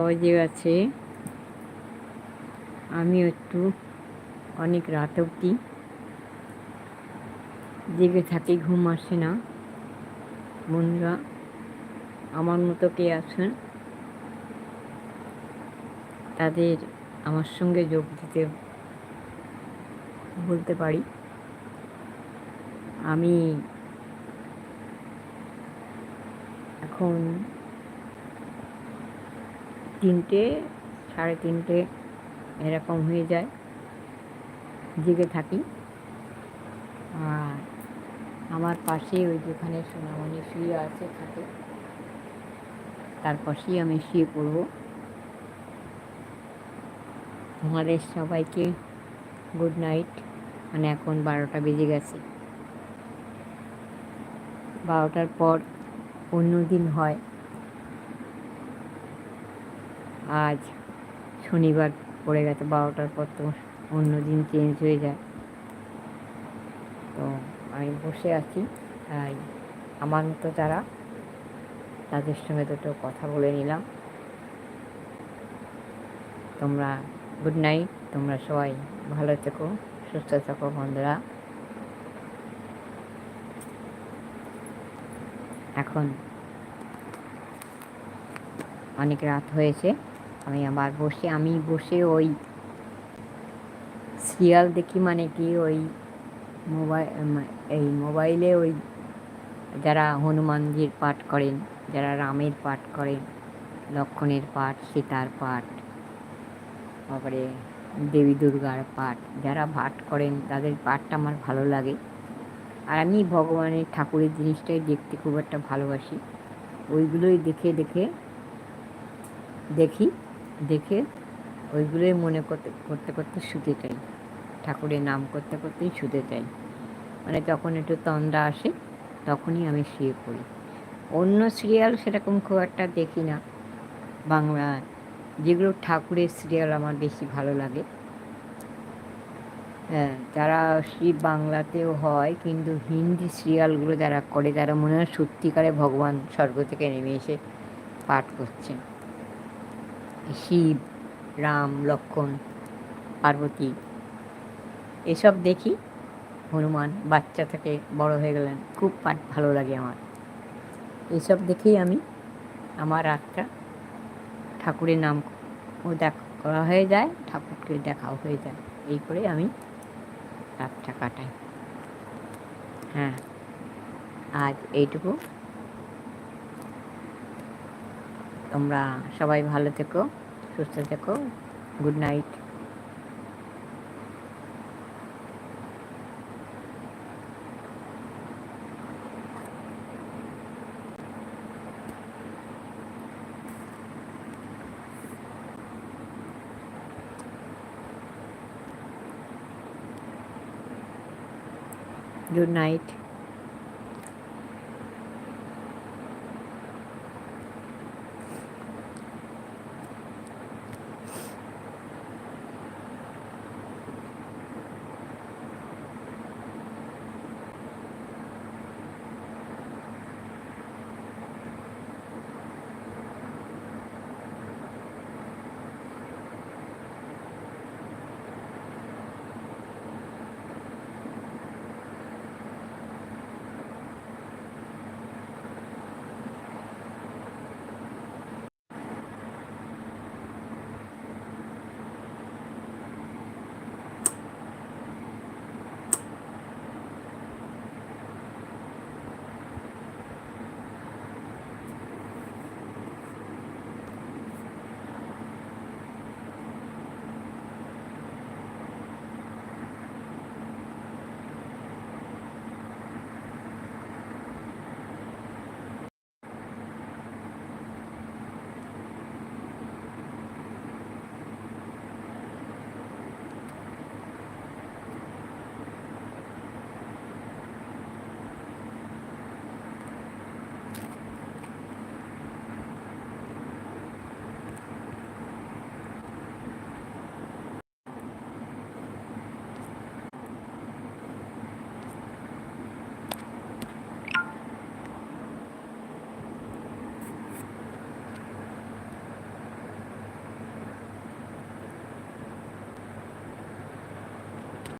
বাজে আছে। আমি একটু অনেক রাত অবধি জেগে থাকি, ঘুম আসে না। বন্ধুরা, আমার মতো কে আছেন? তাদের আমার সঙ্গে যোগ দিতে বলতে পারি। আমি এখন তিনটে, সাড়ে তিনটে এরকম হয়ে যায়। জেগে থাকি। আর আমার পাশে ওই যেখানে সোনামণি শুয়ে আছে থাকে, তার পাশেই আমি শুয়ে পড়ব। তোমাদের সবাইকে গুড নাইট মানে এখন বারোটা বেজে গেছে। বারোটার পর অন্য দিন হয়। আজ শনিবার পড়ে গেছে, বারোটার পর তো অন্য দিন চেঞ্জ হয়ে যায়। তো আমি বসে আছি, তাই আমার মতো যারা, তাদের সঙ্গে দুটো কথা বলে নিলাম। তোমরা গুড নাইট তোমরা সবাই ভালো থেকো, সুস্থ থেকো বন্ধুরা। এখন অনেক রাত হয়েছে। আমি আবার বসে, আমি বসে ওই সিরিয়াল দেখি মানে কি ওই মোবাইল এই মোবাইলে ওই যারা হনুমানজির পাঠ করেন, যারা রামের পাঠ করেন, লক্ষণের পাঠ, সীতার পাঠ, তারপরে দেবী দুর্গার পাঠ, যারা পাঠ করেন তাদের পাঠটা আমার ভালো লাগে। আর আমি ভগবানের ঠাকুরের জিনিসটাই দেখতে খুব একটা ভালোবাসি। ওইগুলোই দেখে দেখে দেখি। দেখে ওইগুলোই মনে করতে করতে করতে শুতে চাই। ঠাকুরের নাম করতে, করতেই শুতে চাই। মানে যখন একটু তন্দ্রা আসে, তখনই আমি শুয়ে পড়ি। অন্য সিরিয়াল সেরকম খুব একটা দেখি না। বাংলা, যেগুলো ঠাকুরের সিরিয়াল আমার বেশি ভালো লাগে। হ্যাঁ যারা শিব বাংলাতেও হয়, কিন্তু হিন্দি সিরিয়ালগুলো যারা করে, তারা মনে হয় সত্যিকারে ভগবান স্বর্গ থেকে নেমে এসে পাঠ করছেন। শিব, রাম লক্ষণ পার্বতী, এসব দেখি হনুমান বাচ্চা থেকে বড় হয়ে গেলেন। খুব পাঠ ভালো লাগে আমার। এইসব দেখেই আমি আমার রাতটা ঠাকুরের নাম ও দেখ, করা হয়ে যায়, ঠাকুরকে দেখাও হয়ে যায়। এই করে আমি রাতটা কাটাই। হ্যাঁ আজ এইটুকু। তোমরা সবাই ভালো থেকো। সুস্থ থেকো গুড নাইট good night.